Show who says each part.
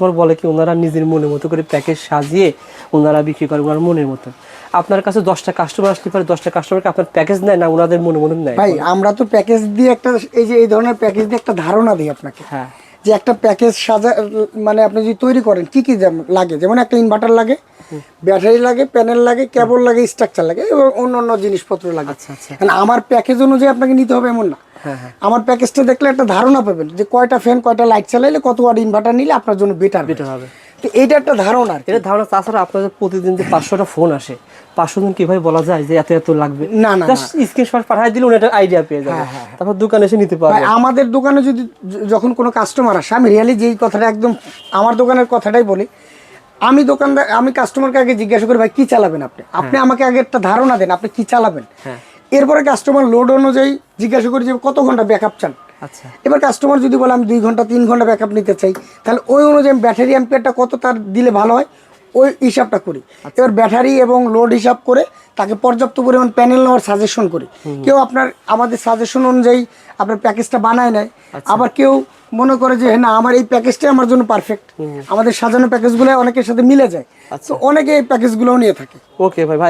Speaker 1: Customer বলে কি ওনারা নিজের মনের মতো করে প্যাকেজ সাজিয়ে ওনারা বিক্রি করে ওনার মনের মতো। আপনার কাছে দশটা কাস্টমার আসলে পরে দশটা কাস্টমারকে আপনার প্যাকেজ নেয় না ওনাদের মনে মনে নেয়?
Speaker 2: ভাই আমরা তো প্যাকেজ দিয়ে একটা এই যে এই ধরনের প্যাকেজ দিয়ে একটা ধারণা দিই আপনাকে।
Speaker 1: হ্যাঁ।
Speaker 2: যে একটা প্যাকেজ সাজা মানে আপনি যদি তৈরি করেন কি কি লাগে যেমন একটা ইনভার্টার লাগে ব্যাটারি লাগে প্যানেল লাগে কেবল লাগে স্ট্রাকচার লাগে এবং অন্য অন্য জিনিসপত্র লাগে।
Speaker 1: আচ্ছা আচ্ছা।
Speaker 2: কারণ আমার প্যাকেজ অনুযায়ী আপনাকে নিতে হবে এমন না।
Speaker 1: হ্যাঁ হ্যাঁ।
Speaker 2: আমার প্যাকেজটা দেখলে একটা ধারণা পাবেন যে কয়টা ফ্যান কয়টা লাইট চালাইলে কত ওয়াট ইনভার্টার নিলে আপনার জন্য বেটার
Speaker 1: বেটার হবে।
Speaker 2: তো এইটা একটা ধারণা
Speaker 1: এটা ধারণা তাছাড়া আপনাদের প্রতিদিন যে পাঁচশোটা ফোন আসে পাঁচশো দিন কীভাবে বলা যায় যে এত এত লাগবে?
Speaker 2: না, না,
Speaker 1: স্ক্রিনশট পাঠিয়ে দিলে উনি একটা আইডিয়া পেয়ে যাবে। তারপর দোকানে এসে নিতে পারবে।
Speaker 2: আমাদের দোকানে যদি যখন কোনো কাস্টমার আসে আমি রিয়ালি যেই কথাটা একদম আমার দোকানের কথাটাই বলি আমি দোকানদার আমি কাস্টমারকে আগে জিজ্ঞাসা করি ভাই কি চালাবেন আপনি? আপনি আমাকে আগে একটা ধারণা দেন আপনি কি চালাবেন?
Speaker 1: হ্যাঁ।
Speaker 2: এরপরে কাস্টমার লোড অনুযায়ী জিজ্ঞাসা করি যে কত ঘণ্টা ব্যাকআপ চান?
Speaker 1: আচ্ছা।
Speaker 2: এবার কাস্টমার যদি বলে আমি দুই ঘণ্টা তিন ঘণ্টা ব্যাকআপ নিতে চাই তাহলে ওই অনুযায়ী ব্যাটারি অ্যাম্পিয়ারটা কত তার দিলে ভালো হয়? ওই হিসাবটা করি। এবার ব্যাটারি এবং লোড হিসাব করে তাকে পর্যাপ্ত পরিমাণ প্যানেল নেওয়ার সাজেশন করি। কেউ আপনার আমাদের সাজেশন অনুযায়ী আপনার প্যাকেজটা বানায় নেয়। আবার কেউ মনে করে যে হ্যাঁ না আমার এই প্যাকেজটাই আমার জন্য পারফেক্ট আমাদের সাজানো প্যাকেজগুলো অনেকের সাথে মিলে যায়। তো অনেকে এই প্যাকেজগুলোও নিয়ে থাকে।
Speaker 1: ওকে ভাই ভাই